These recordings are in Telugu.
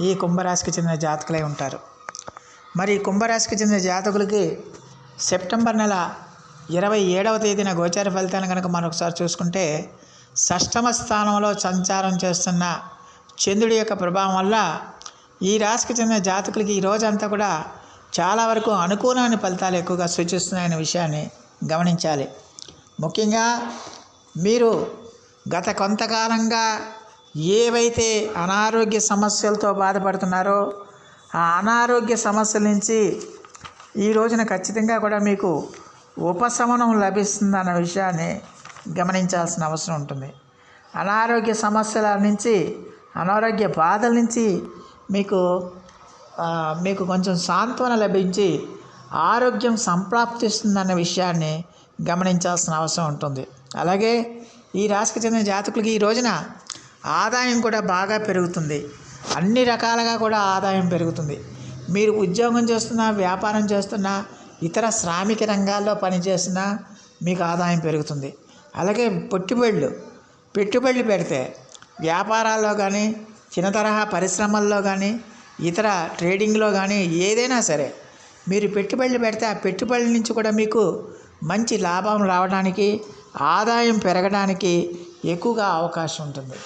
ఈ కుంభరాశికి చెందిన జాతకులై ఉంటారు. మరి కుంభరాశికి చెందిన జాతకులకి సెప్టెంబర్ నెల ఇరవై ఏడవ తేదీన గోచార ఫలితాన్ని కనుక మనం ఒకసారి చూసుకుంటే షష్టమ స్థానంలో సంచారం చేస్తున్న చంద్రుడి యొక్క ప్రభావం వల్ల ఈ రాశికి చెందిన జాతకులకి ఈ రోజంతా కూడా చాలా వరకు అనుకూలమైన ఫలితాలు ఎక్కువగా సూచిస్తున్నాయనే విషయాన్ని గమనించాలి. ముఖ్యంగా మీరు గత కొంతకాలంగా ఏవైతే అనారోగ్య సమస్యలతో బాధపడుతున్నారో ఆ అనారోగ్య సమస్యల నుంచి ఈ రోజున ఖచ్చితంగా కూడా మీకు ఉపశమనం లభిస్తుంది అన్న విషయాన్ని గమనించాల్సిన అవసరం ఉంటుంది. అనారోగ్య సమస్యల నుంచి అనారోగ్య బాధల నుంచి మీకు మీకు కొంచెం సాంత్వన లభించి ఆరోగ్యం సంప్రాప్తిస్తుందన్న విషయాన్ని గమనించాల్సిన అవసరం ఉంటుంది. అలాగే ఈ రాశికి చెందిన జాతకులకి ఈ రోజున ఆదాయం కూడా బాగా పెరుగుతుంది. అన్ని రకాలుగా కూడా ఆదాయం పెరుగుతుంది. మీరు ఉద్యోగం చేస్తున్నా వ్యాపారం చేస్తున్నా ఇతర శ్రామిక రంగాల్లో పనిచేసినా మీకు ఆదాయం పెరుగుతుంది. అలాగే పెట్టుబడులు పెట్టుబడులు పెడితే వ్యాపారాల్లో కానీ చిన్న తరహా పరిశ్రమల్లో కానీ ఇతర ట్రేడింగ్లో కానీ ఏదైనా సరే మీరు పెట్టుబడులు పెడితే ఆ పెట్టుబడుల నుంచి కూడా మీకు మంచి లాభం రావడానికి ఆదాయం పెరగడానికి ఎక్కువగా అవకాశం ఉంటుంది.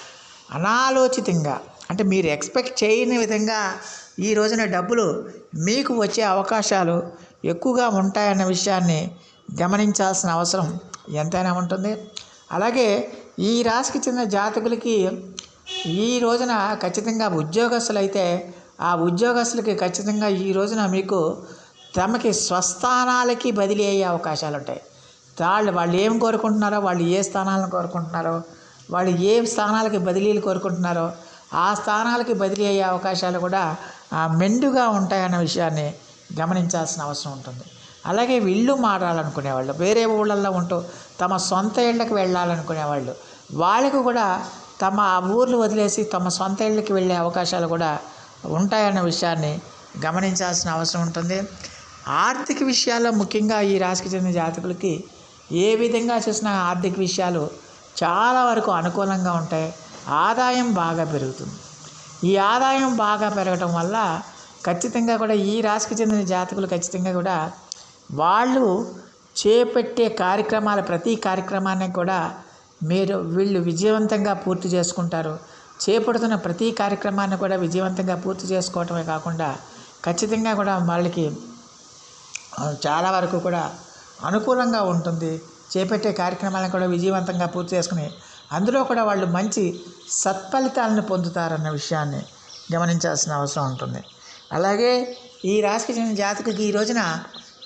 అనాలోచితంగా అంటే మీరు ఎక్స్పెక్ట్ చేయని విధంగా ఈ రోజున డబ్బులు మీకు వచ్చే అవకాశాలు ఎక్కువగా ఉంటాయన్న విషయాన్ని గమనించాల్సిన అవసరం ఎంతైనా ఉంటుంది. అలాగే ఈ రాశికి చెందిన జాతకులకి ఈ రోజున ఖచ్చితంగా ఉద్యోగస్తులు అయితే ఆ ఉద్యోగస్తులకి ఖచ్చితంగా ఈ రోజున మీకు తమకి స్వస్థానాలకి బదిలీ అయ్యే అవకాశాలు ఉంటాయి వాళ్ళు వాళ్ళు ఏం కోరుకుంటున్నారో వాళ్ళు ఏ స్థానాలను కోరుకుంటున్నారో వాళ్ళు ఏ స్థానాలకి బదిలీలు కోరుకుంటున్నారో ఆ స్థానాలకి బదిలీ అయ్యే అవకాశాలు కూడా మెండుగా ఉంటాయన్న విషయాన్ని గమనించాల్సిన అవసరం ఉంటుంది. అలాగే ఇల్లు మారాలనుకునేవాళ్ళు వేరే ఊళ్ళల్లో ఉంటూ తమ సొంత ఇళ్ళకి వెళ్ళాలనుకునేవాళ్ళు వాళ్ళకు కూడా తమ ఆ ఊర్లు వదిలేసి తమ సొంత ఇళ్ళకి వెళ్ళే అవకాశాలు కూడా ఉంటాయన్న విషయాన్ని గమనించాల్సిన అవసరం ఉంటుంది. ఆర్థిక విషయాల్లో ముఖ్యంగా ఈ రాశికి చెందిన జాతకులకి ఏ విధంగా చూసినా ఆర్థిక విషయాలు చాలా వరకు అనుకూలంగా ఉంటాయి ఆదాయం బాగా పెరుగుతుంది. ఈ ఆదాయం బాగా పెరగటం వల్ల ఖచ్చితంగా కూడా ఈ రాశికి చెందిన జాతకులు ఖచ్చితంగా కూడా వాళ్ళు చేపట్టే కార్యక్రమాల ప్రతి కార్యక్రమాన్ని కూడా మీరు వీళ్ళు విజయవంతంగా పూర్తి చేసుకుంటారు. చేపడుతున్న ప్రతి కార్యక్రమాన్ని కూడా విజయవంతంగా పూర్తి చేసుకోవటమే కాకుండా ఖచ్చితంగా కూడా వాళ్ళకి చాలా వరకు కూడా అనుకూలంగా ఉంటుంది. చేపట్టే కార్యక్రమాలను కూడా విజయవంతంగా పూర్తి చేసుకుని అందులో కూడా వాళ్ళు మంచి సత్ఫలితాలను పొందుతారన్న విషయాన్ని గమనించాల్సిన అవసరం ఉంటుంది. అలాగే ఈ రాశికి చెందిన జాతకకి ఈ రోజున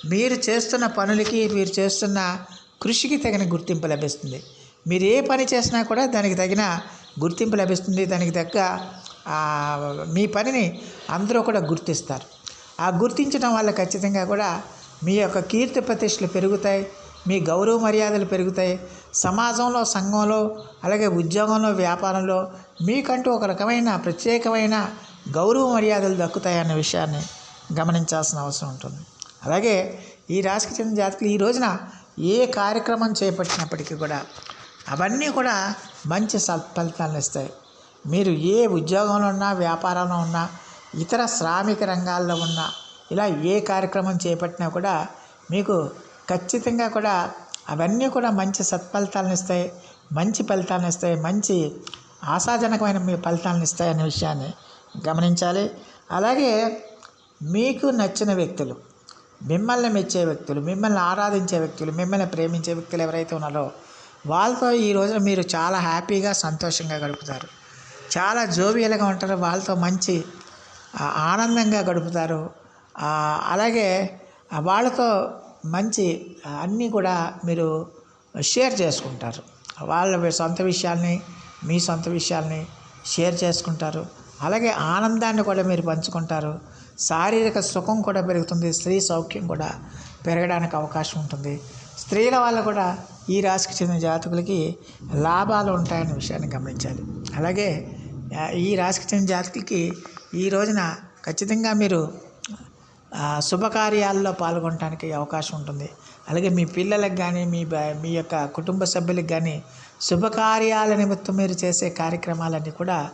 మీరు చేస్తున్న పనులకి మీరు చేస్తున్న కృషికి తగిన గుర్తింపు లభిస్తుంది. మీరు ఏ పని చేసినా కూడా దానికి తగిన గుర్తింపు లభిస్తుంది. దానికి తగ్గ మీ పనిని అందరూ కూడా గుర్తిస్తారు. ఆ గుర్తించడం వల్ల ఖచ్చితంగా కూడా మీ యొక్క కీర్తి ప్రతిష్టలు పెరుగుతాయి. మీ గౌరవ మర్యాదలు పెరుగుతాయి. సమాజంలో సంఘంలో అలాగే ఉద్యోగంలో వ్యాపారంలో మీకంటూ ఒక రకమైన ప్రత్యేకమైన గౌరవ మర్యాదలు దక్కుతాయి అన్న విషయాన్ని గమనించాల్సిన అవసరం ఉంటుంది. అలాగే ఈ రాశికి చెందిన జాతకులు ఈ రోజున ఏ కార్యక్రమం చేపట్టినప్పటికీ కూడా అవన్నీ కూడా మంచి సత్ఫలితాలను ఇస్తాయి. మీరు ఏ ఉద్యోగంలో ఉన్నా వ్యాపారంలో ఉన్నా ఇతర శ్రామిక రంగాల్లో ఉన్నా ఇలా ఏ కార్యక్రమం చేపట్టినా కూడా మీకు ఖచ్చితంగా కూడా అవన్నీ కూడా మంచి సత్ఫలితాలను ఇస్తాయి మంచి ఫలితాలను ఇస్తాయి మంచి ఆశాజనకమైన మీ ఫలితాలను ఇస్తాయి అనే విషయాన్ని గమనించాలి. అలాగే మీకు నచ్చిన వ్యక్తులు మిమ్మల్ని మెచ్చే వ్యక్తులు మిమ్మల్ని ఆరాధించే వ్యక్తులు మిమ్మల్ని ప్రేమించే వ్యక్తులు ఎవరైతే ఉన్నారో వాళ్ళతో ఈ రోజున మీరు చాలా హ్యాపీగా సంతోషంగా గడుపుతారు. చాలా జోవియల్గా ఉంటారు వాళ్ళతో మంచి ఆనందంగా గడుపుతారు. అలాగే వాళ్ళతో మంచి అన్నీ కూడా మీరు షేర్ చేసుకుంటారు. వాళ్ళ సొంత విషయాల్ని మీ సొంత విషయాల్ని షేర్ చేసుకుంటారు. అలాగే ఆనందాన్ని కూడా మీరు పంచుకుంటారు. శారీరక సుఖం కూడా పెరుగుతుంది. స్త్రీ సౌఖ్యం కూడా పెరగడానికి అవకాశం ఉంటుంది. స్త్రీల వల్ల కూడా ఈ రాశికి చెందిన జాతకులకి లాభాలు ఉంటాయనే విషయాన్ని గమనించాలి. అలాగే ఈ రాశికి చెందిన జాతకులకి ఈ రోజున ఖచ్చితంగా మీరు శుభకార్యాల్లో పాల్గొనడానికి అవకాశం ఉంటుంది. అలాగే మీ పిల్లలకు కానీ మీ బ- మీ యొక్క కుటుంబ సభ్యులకు కానీ శుభకార్యాల నిమిత్తం మీరు చేసే కార్యక్రమాలన్నీ కూడా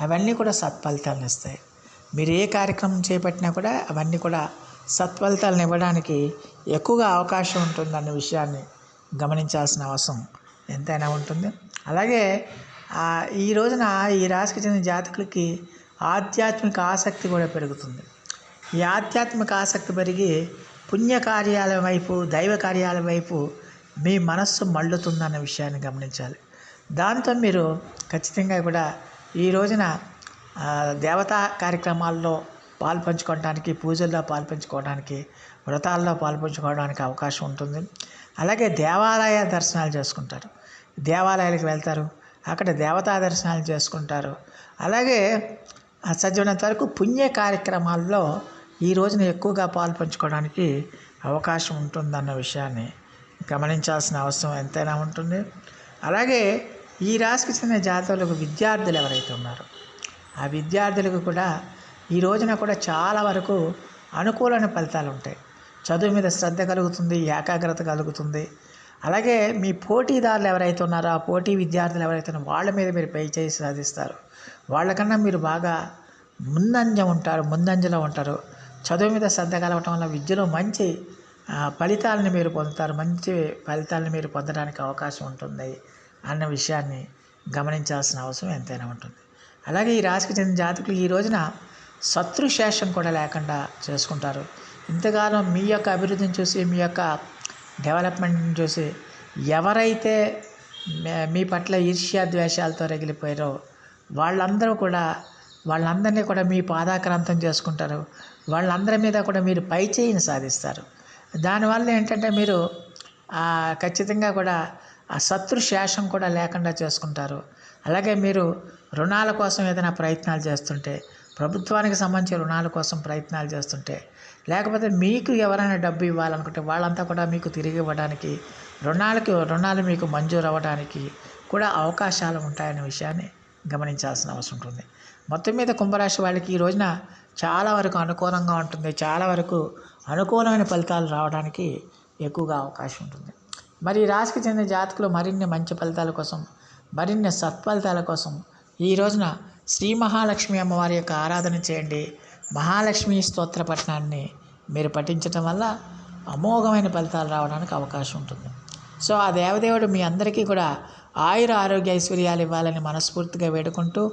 అవన్నీ కూడా సత్ఫలితాలను ఇస్తాయి. మీరు ఏ కార్యక్రమం చేపట్టినా కూడా అవన్నీ కూడా సత్ఫలితాలను ఇవ్వడానికి ఎక్కువగా అవకాశం ఉంటుందన్న విషయాన్ని గమనించాల్సిన అవసరం ఎంతైనా ఉంటుంది. అలాగే ఈ రోజున ఈ రాశికి చెందిన జాతకులకి ఆధ్యాత్మిక ఆసక్తి కూడా పెరుగుతుంది. ఈ ఆధ్యాత్మిక ఆసక్తి పెరిగి పుణ్యకార్యాల వైపు దైవ కార్యాల వైపు మీ మనస్సు మళ్ళుతుందన్న విషయాన్ని గమనించాలి. దాంతో మీరు ఖచ్చితంగా కూడా ఈ రోజున దేవతా కార్యక్రమాల్లో పాల్పంచుకోవడానికి పూజల్లో పాల్పంచుకోవడానికి వ్రతాల్లో పాల్పంచుకోవడానికి అవకాశం ఉంటుంది. అలాగే దేవాలయ దర్శనాలు చేసుకుంటారు. దేవాలయాలకు వెళ్తారు. అక్కడ దేవతా దర్శనాలు చేసుకుంటారు. అలాగే సజ్జనంత వరకు పుణ్య కార్యక్రమాల్లో ఈ రోజున ఎక్కువగా పాలు పంచుకోవడానికి అవకాశం ఉంటుందన్న విషయాన్ని గమనించాల్సిన అవసరం ఎంతైనా ఉంటుంది. అలాగే ఈ రాశికి చెందిన జాతకులకు విద్యార్థులు ఎవరైతే ఉన్నారో ఆ విద్యార్థులకు కూడా ఈ రోజున కూడా చాలా వరకు అనుకూలమైన ఫలితాలు ఉంటాయి. చదువు మీద శ్రద్ధ కలుగుతుంది ఏకాగ్రత కలుగుతుంది. అలాగే మీ పోటీదారులు ఎవరైతే ఉన్నారో ఆ పోటీ విద్యార్థులు ఎవరైతే ఉన్నారో వాళ్ళ మీద మీరు పై చేసి సాధిస్తారు. వాళ్ళకన్నా మీరు బాగా ముందంజ ఉంటారు ముందంజలో ఉంటారు. చదువు మీద శ్రద్ధ కలగటం వల్ల విద్యలో మంచి ఫలితాలను మీరు పొందుతారు. మంచి ఫలితాలను మీరు పొందడానికి అవకాశం ఉంటుంది అన్న విషయాన్ని గమనించాల్సిన అవసరం ఎంతైనా ఉంటుంది. అలాగే ఈ రాశికి చెందిన జాతకులు ఈ రోజున శత్రుశేషం కూడా లేకుండా చేసుకుంటారు. ఇంతకాలం మీ యొక్క అభివృద్ధిని చూసి మీ యొక్క డెవలప్మెంట్ని చూసి ఎవరైతే మీ పట్ల ఈర్ష్యా ద్వేషాలతో రగిలిపోయారో వాళ్ళందరూ కూడా వాళ్ళందరినీ కూడా మీ పాదాక్రాంతం చేసుకుంటారు. వాళ్ళందరి మీద కూడా మీరు పై చేయిని సాధిస్తారు. దానివల్ల ఏంటంటే మీరు ఖచ్చితంగా కూడా ఆ శత్రు శేషం కూడా లేకుండా చేసుకుంటారు. అలాగే మీరు రుణాల కోసం ఏదైనా ప్రయత్నాలు చేస్తుంటే ప్రభుత్వానికి సంబంధించి రుణాల కోసం ప్రయత్నాలు చేస్తుంటే లేకపోతే మీకు ఎవరైనా డబ్బు ఇవ్వాలనుకుంటే వాళ్ళంతా కూడా మీకు తిరిగి ఇవ్వడానికి రుణాలకి రుణాలు మీకు మంజూరు అవ్వడానికి కూడా అవకాశాలు ఉంటాయనే విషయాన్ని గమనించాల్సిన అవసరం ఉంటుంది. మొత్తం మీద కుంభరాశి వాళ్ళకి ఈ రోజున చాలా వరకు అనుకూలంగా ఉంటుంది. చాలా వరకు అనుకూలమైన ఫలితాలు రావడానికి ఎక్కువగా అవకాశం ఉంటుంది. మరి రాశికి చెందిన జాతకులు మరిన్ని మంచి ఫలితాల కోసం మరిన్ని సత్ఫలితాల కోసం ఈ రోజున శ్రీ మహాలక్ష్మి అమ్మవారి యొక్క ఆరాధన చేయండి. మహాలక్ష్మి స్తోత్ర పఠనాన్ని మీరు పఠించటం వల్ల అమోఘమైన ఫలితాలు రావడానికి అవకాశం ఉంటుంది. సో ఆ దేవదేవుడు మీ అందరికీ కూడా ఆయుర ఆరోగ్య ఐశ్వర్యాలు ఇవ్వాలని మనస్ఫూర్తిగా వేడుకుంటూ